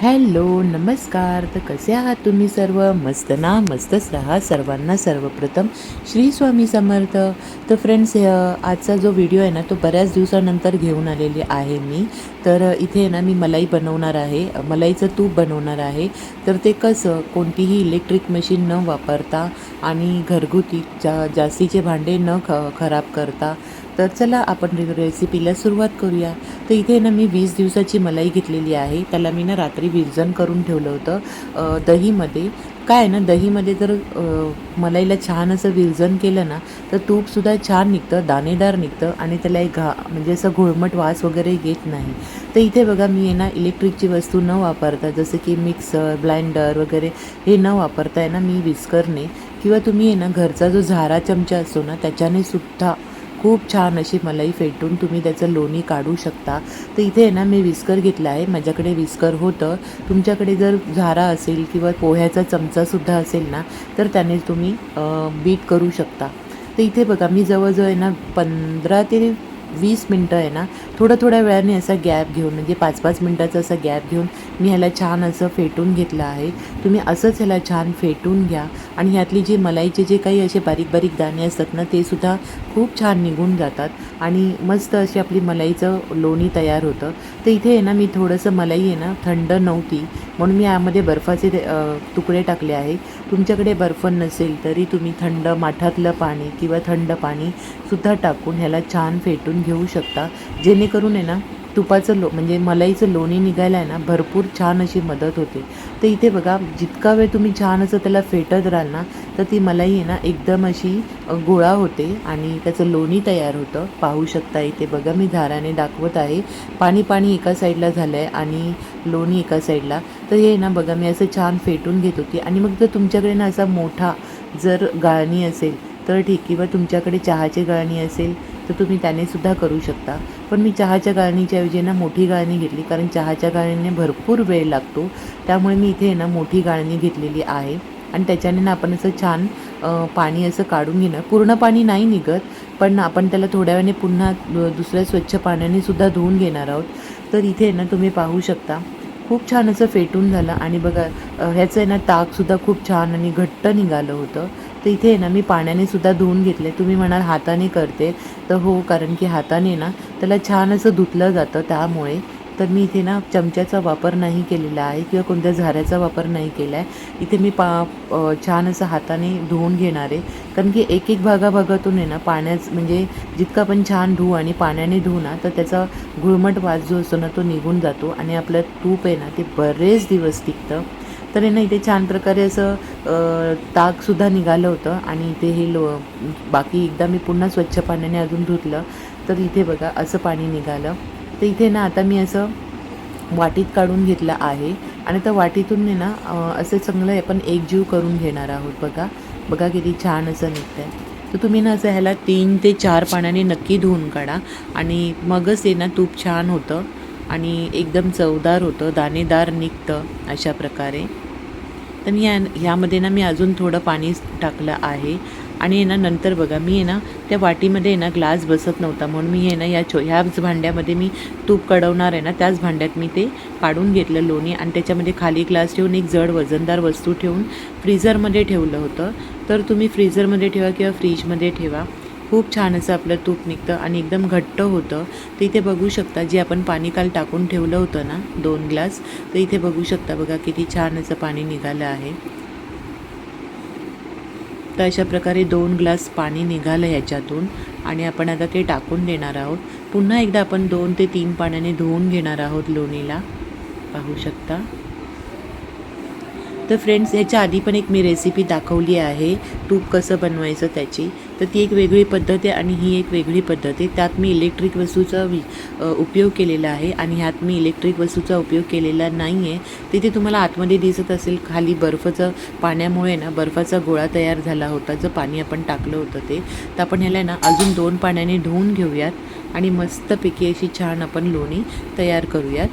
Hello नमस्कार. तर कसे आहात तुम्ही सर्व? मस्त ना? मस्तच राहा सर्वांना सर्वप्रथम श्री स्वामी समर्थ. तर फ्रेंड्स आजचा जो व्हिडिओ आहे ना तो बऱ्याच दिवसानंतर घेऊन आलेली आहे मी. तर इथे ना मी मलाई बनवणार आहे. मलाईचं तूप बनवणार आहे. तर ते कसं कोणतीही इलेक्ट्रिक मशीन न वापरता आणि घरगुती जा जास्तीचे भांडे न ख खराब करता तर चला आपण रेसिपीला सुरुवात करूया. तर इथे ना मी वीस दिवसाची मलाई घेतलेली आहे. त्याला मी ना रात्री विरजन करून ठेवलं होतं. दहीमध्ये. काय आहे ना दहीमध्ये जर मलाईला छान असं विरजन केलं ना तर तूपसुद्धा छान निघतं दाणेदार निघतं आणि त्याला एक घा म्हणजे असं घुळमट वास वगैरे येत नाही. तर इथे बघा मी आहे ना इलेक्ट्रिकची वस्तू न वापरता जसं की मिक्सर ब्लाइंडर वगैरे हे न वापरता आहे ना मी विस्करने किंवा तुम्ही आहे ना घरचा जो झारा चमचा असतो ना त्याच्याने सुद्धा खूप छान अशी मलाई फेटून तुम्ही त्याचं लोणी काढू शकता. तर इथे आहे ना मी विस्कर घेतला आहे. माझ्याकडे विस्कर होतं. तुमच्याकडे जर झारा असेल किंवा पोह्याचा चमचासुद्धा असेल ना तर त्याने तुम्ही बीट करू शकता. तर इथे बघा मी जवळजवळ आहे ना पंधरा ते वीस मिनटं आहे ना थोड्या थोड्या वेळाने असा गॅप घेऊन म्हणजे पाच पाच मिनटाचा असा गॅप घेऊन मी ह्याला छान असं फेटून घेतलं आहे. तुम्ही असंच ह्याला छान फेटून घ्या आणि ह्यातली जी मलाईचे जे काही असे बारीक बारीक दाणे असतात ना ते सुद्धा खूप छान निघून जातात. आणि मस्त अशी आपली मलाईचं लोणी तयार होतं. तर इथे आहे ना मी थोडंसं मलाई आहे ना थंड नव्हती. म्हणून मी यामध्ये बर्फाचे तुकडे टाकले आहे. तुमच्याकडे बर्फ नसेल तरी तुम्ही थंड माठातलं पाणी किंवा थंड पाणी सुद्धा टाकून ह्याला छान फेटून घेऊ शकता. जेणेकरून आहे ना तुपाचं लो म्हणजे मलाईचं लोणी निघायला आहे ना भरपूर छान अशी मदत होते. तर इथे बघा जितका वेळ तुम्ही छान असं त्याला फेटत राहाल ना तर ती मलाई आहे ना एकदम अशी गोळा होते आणि त्याचं लोणी तयार होतं. पाहू शकता इथे बघा मी धाराने दाखवत आहे. पाणी पाणी एका साईडला झालं आहे आणि लोणी एका साईडला. तर हे ना बघा मी असं छान फेटून घेत होती. आणि मग जर तुमच्याकडे ना असा मोठा जर गाळणी असेल तर ठीक. किंवा तुमच्याकडे चहाची गाळणी असेल तर तुम्ही त्याने सुद्धा करू शकता. पण मी चहाच्या गाळणीच्या ऐवजी ना मोठी गाळणी घेतली. कारण चहाच्या गाळणीने भरपूर वेळ लागतो. त्यामुळे मी इथे ना मोठी गाळणी घेतलेली आहे. आणि त्याच्याने ना आपण असं छान पाणी असं काढून घेणं. पूर्ण पाणी नाही निघत पण आपण त्याला थोड्या वेळाने पुन्हा दुसऱ्या स्वच्छ पाण्याने सुद्धा धुवून घेणार आहोत. तर इथे ना तुम्ही पाहू शकता. खूप छान असं फेटून झालं. आणि बघा ह्याचं आहे ना ताकसुद्धा खूप छान आणि घट्ट निघालं होतं. तर इथे आहे ना मी पाण्याने सुद्धा धुवून घेतले. तुम्ही म्हणाल हाताने करते. तर हो कारण की हाताने ना त्याला छान असं धुतलं जातं त्यामुळे. तर मी इथे ना चमच्याचा वापर नाही केलेला आहे किंवा कोणत्या झाऱ्याचा वापर नाही केला आहे इथे मी पा छान असं हाताने धुवून घेणार आहे. कारण की एक एक भागाभागातून आहे ना पाण्याच म्हणजे जितका आपण छान धुवू आणि पाण्याने धुवू ना तर त्याचा गुळमट वास जो असतो ना तो निघून जातो. आणि आपलं तूप आहे ना ते बरेच दिवस टिकतं. तर ना इथे छान प्रकारे असं ताकसुद्धा निघालं होतं आणि इथे हे लो बाकी एकदा मी पुन्हा स्वच्छ पाण्याने अजून धुतलं तर इथे बघा असं पाणी निघालं. तर इथे ना आता मी असं वाटीत काढून घेतलं आहे आणि त्या वाटीतून मी ना असं चांगलं आपण एकजीव करून घेणार आहोत बघा. बघा किती छान असं निघतं आहे तर तुम्ही ना असं ह्याला तीन ते चार पाण्याने नक्की धुवून काढा आणि मगच ते ना तूप छान होतं आणि एकदम चवदार होतं दाणेदार निघतं अशा प्रकारे. तर मी या ह्यामध्ये ना मी अजून थोडं पाणी टाकलं आहे. आणि आहे ना नंतर बघा मी आहे ना त्या वाटीमध्ये आहे ना ग्लास बसत नव्हता. म्हणून मी आहे ना या छो ह्याच भांड्यामध्ये मी तूप कडवणार आहे ना त्याच भांड्यात मी ते काढून घेतलं लोणी आणि त्याच्यामध्ये खाली ग्लास ठेवून एक जड वजनदार वस्तू ठेवून फ्रीझरमध्ये ठेवलं होतं. तर तुम्ही फ्रीझरमध्ये ठेवा किंवा फ्रीजमध्ये ठेवा. खूप छान असं आपलं तूप निघतं आणि एकदम घट्ट होतं. तर इथे बघू शकता जे आपण पाणी काल टाकून ठेवलं होतं ना दोन ग्लास तर इथे बघू शकता बघा किती छान असं पाणी निघालं आहे. तर अशा प्रकारे दोन ग्लास पाणी निघालं ह्याच्यातून आणि आपण आता ते टाकून देणार आहोत. पुन्हा एकदा आपण दोन ते तीन पाण्याने धुवून घेणार आहोत लोणीला. पाहू शकता. तर फ्रेंड्स ह्याच्या आधी पण एक मी रेसिपी दाखवली आहे तूप कसं बनवायचं त्याची. तर ती एक वेगळी पद्धत आहे आणि ही एक वेगळी पद्धत आहे. त्यात मी इलेक्ट्रिक वस्तूचा वि उपयोग केलेला आहे आणि ह्यात मी इलेक्ट्रिक वस्तूचा उपयोग केलेला नाही आहे तिथे तुम्हाला आतमध्ये दिसत असेल खाली बर्फाचं पाण्यामुळे ना बर्फाचा गोळा तयार झाला होता. जो पाणी आपण टाकलं होतं ते. तर आपण ह्याला ना अजून दोन पाण्याने धुवून घेऊयात आणि मस्तपैकी अशी छान आपण लोणी तयार करूयात.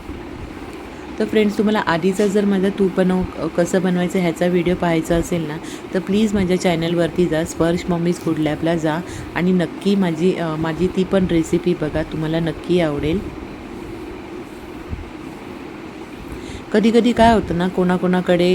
तर फ्रेंड्स तुम्हाला आधीचा जर माझा तूप बनव कसं बनवायचं ह्याचा व्हिडिओ पाहायचा असेल ना तर प्लीज माझ्या चॅनलवरती जा. स्पर्श मम्मीज फूड लॅबला जा. आणि नक्की माझी माझी ती पण रेसिपी बघा. तुम्हाला नक्की आवडेल. कधी कधी काय होतं ना कोणाकोणाकडे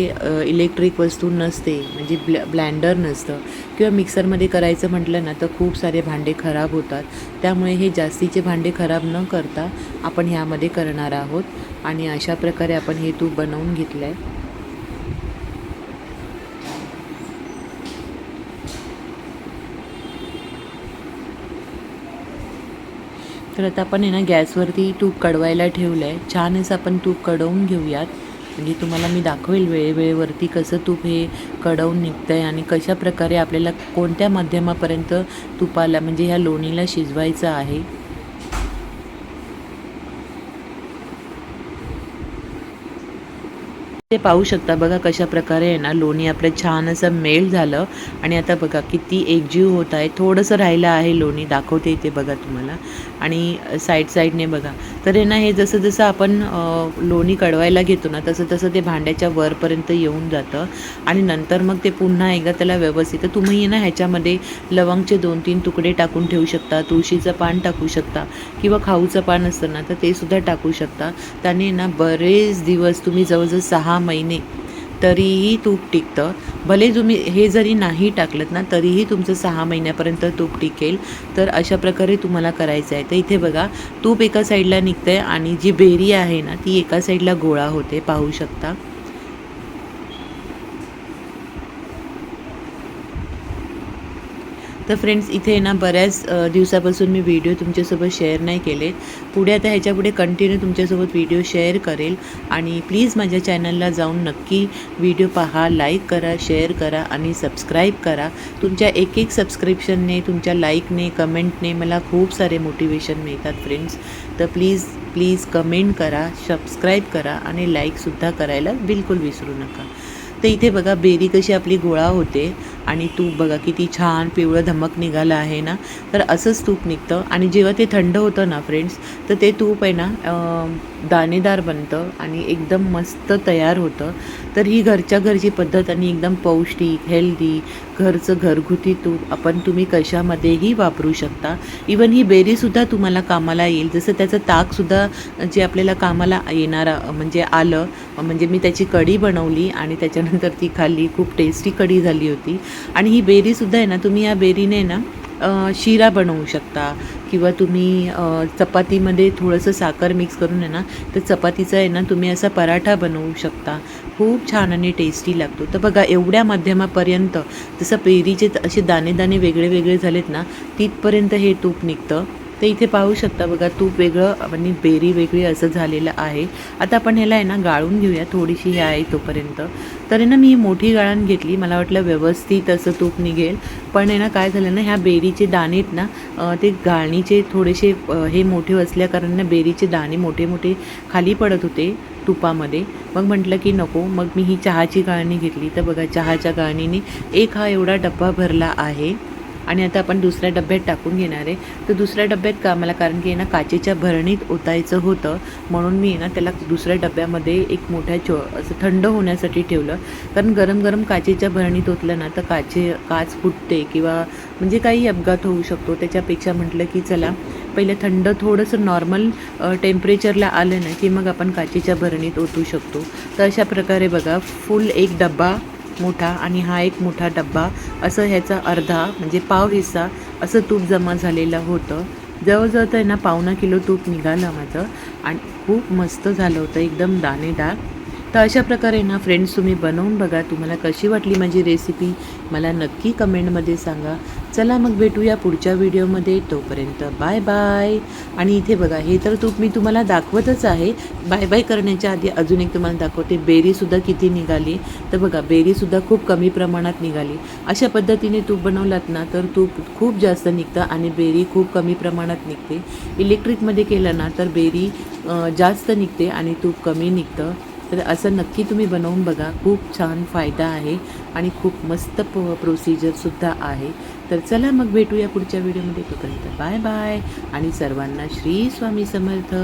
इलेक्ट्रिक वस्तू नसते. म्हणजे ब्ल ब्लँडर नसतं. किंवा मिक्सरमध्ये करायचं म्हटलं ना तर खूप सारे भांडे खराब होतात. त्यामुळे हे जास्तीचे भांडे खराब न करता आपण ह्यामध्ये करणार आहोत. आणि अशा प्रकारे आपण हे तूप बनवून घेतलं आहे तर आता आपण आहे ना गॅसवरती तूप कडवायला ठेवलं आहे छान असं आपण तूप कडवून घेऊयात. म्हणजे तुम्हाला मी दाखवेल वेळेवेळेवरती कसं तूप हे कडवून निघतं आहे आणि कशा प्रकारे आपल्याला कोणत्या माध्यमापर्यंत तुपाला म्हणजे ह्या लोणीला शिजवायचं आहे. ते पाहू शकता. बघा कशा प्रकारे आहे ना लोणी आपलं छान असं मेल्ट झालं. आणि आता बघा किती एकजीव होत आहे. थोडंसं राहिलं आहे लोणी दाखवते इथे बघा तुम्हाला. आणि साईड साईडने बघा. तर आहे ना हे जसं जसं आपण लोणी कडवायला घेतो ना तसं तसं ते भांड्याच्या वरपर्यंत येऊन जातं. आणि नंतर मग ते पुन्हा एकदा त्याला व्यवस्थित तर तुम्ही ना ह्याच्यामध्ये लवंगचे दोन तीन तुकडे टाकून ठेवू शकता. तुळशीचं पान टाकू शकता. किंवा खाऊचं पान असतं ना तर ते सुद्धा टाकू शकता. त्याने ना बरेच दिवस तुम्ही जवळजवळ सहा महिने. तरीही तूप टिकतं. भले तुम्ही हे जरी नाही टाकलं ना तरीही तुमचं सहा महिन्यापर्यंत तूप टिकेल. तर अशा प्रकारे तुम्हाला करायचं आहे. तर इथे बघा तूप एका साईडला निघतं आहे आणि जी बेरी आहे ना ती एका साईडला गोळा होते. पाहू शकता. तर फ्रेंड्स इथे ना बऱ्याच दिवसापासून मी व्हिडिओ तुमच्यासोबत शेअर नाही केले. पुढे आता ह्याच्यापुढे कंटिन्यू तुमच्यासोबत व्हिडिओ शेअर करेल. आणि प्लीज माझ्या चॅनलला जाऊन नक्की व्हिडिओ पहा लाईक करा शेअर करा आणि सबस्क्राईब करा. तुमच्या एक एक सबस्क्रिप्शनने तुमच्या लाईकने कमेंटने मला खूप सारे मोटिवेशन मिळतात फ्रेंड्स तर प्लीज प्लीज कमेंट करा सबस्क्राईब करा आणि लाईकसुद्धा करायला बिलकुल विसरू नका. तर इथे बघा बेरी कशी आपली गोळा होते. आणि तूप बघा किती छान पिवळं धमक निघालं आहे ना. तर असंच तूप निघतं. आणि जेव्हा ते थंड होतं ना फ्रेंड्स तर ते तूप आहे ना दाणेदार बनतं आणि एकदम मस्त तयार होतं. तर ही घरच्या घरची पद्धत आणि एकदम पौष्टिक हेल्दी घरचं घरगुती तूप आपण तुम्ही कशामध्येही वापरू शकता. इवन ही बेरीसुद्धा तुम्हाला कामाला येईल. जसं त्याचं ताकसुद्धा जे आपल्याला कामाला येणारा म्हणजे आलं म्हणजे मी त्याची कढी बनवली आणि त्याच्यानंतर ती खाल्ली. खूप टेस्टी कढी झाली होती. आणि ही बेरीसुद्धा आहे ना तुम्ही या बेरीने ना शिरा बनवू शकता किंवा तुम्ही चपातीमध्ये थोडंसं साखर मिक्स करून आहे ना तर चपातीचा आहे ना तुम्ही असा पराठा बनवू शकता. खूप छान आणि टेस्टी लागतो. तर बघा एवढ्या माध्यमापर्यंत जसं पेरीचे असे दाणे दाणे वेगळे वेगळे झालेत ना तिथपर्यंत हे तूप निघतं. तर इथे पाहू शकता बघा तूप वेगळं आणि बेरी वेगळी असं झालेलं आहे. आता आपण ह्याला आहे ना गाळून घेऊया. थोडीशी हे आहे तोपर्यंत. तर आहे ना मी ही मोठी गाळण घेतली. मला वाटलं व्यवस्थित असं तूप निघेल. पण आहे ना काय झालं ना ह्या बेरीचे दाणे आहेत ना ते गाळणीचे थोडेसे हे मोठे असल्याकारण ना बेरीचे दाणे मोठे मोठे खाली पडत होते तुपामध्ये. मग म्हटलं की नको मग मी ही चहाची गाळणी घेतली. तर बघा चहाच्या गाळणीने एक हा एवढा डब्बा भरला आहे. आणि आता आपण दुसऱ्या डब्यात टाकून घेणार आहे. तर दुसऱ्या डब्यात का मला कारण की आहे ना काचेच्या भरणीत ओतायचं होतं म्हणून मी आहे ना त्याला दुसऱ्या डब्यामध्ये एक मोठ्या चो असं थंड होण्यासाठी ठेवलं. कारण गरम गरम काचेच्या भरणीत ओतलं ना तर काचे काच फुटते किंवा म्हणजे काही अपघात होऊ शकतो. त्याच्यापेक्षा म्हटलं की चला पहिलं थंड थोडंसं नॉर्मल टेम्परेचरला आलं ना की मग आपण काचेच्या भरणीत ओतू शकतो. तर अशा प्रकारे बघा फुल एक डब्बा मोठा आणि हा एक मोठा डब्बा असं ह्याचा अर्धा म्हणजे पाव हिस्सा असं तूप जमा झालेलं होतं. जवळजवळ तर आहे ना पावणा किलो तूप निघालं माझं. आणि खूप मस्त झालं होतं एकदम दाणेदार. तर अशा प्रकारे ना फ्रेंड्स तुम्ही बनवून बघा. तुम्हाला कशी वाटली माझी रेसिपी मला नक्की कमेंटमध्ये सांगा. चला मग भेटूया पुढच्या व्हिडिओमध्ये तोपर्यंत बाय बाय आणि इथे बघा हे तर तूप मी तुम्हाला दाखवतच आहे. बाय बाय करण्याच्या आधी अजून एक तुम्हाला दाखवते. बेरीसुद्धा किती निघाली. तर बघा बेरीसुद्धा खूप कमी प्रमाणात निघाली. अशा पद्धतीने तूप बनवलात ना तर तूप खूप जास्त निघतं आणि बेरी खूप कमी प्रमाणात निघते. इलेक्ट्रिकमध्ये केलं ना तर बेरी जास्त निघते आणि तूप कमी निघतं. तर असं नक्की तुम्ही बनवून बघा. खूप छान फायदा आहे आणि खूप मस्त प प्रोसिजरसुद्धा आहे. तर चला मग भेटूया पुढच्या व्हिडिओमध्ये तोपर्यंत बाय बाय आणि सर्वांना श्री स्वामी समर्थ.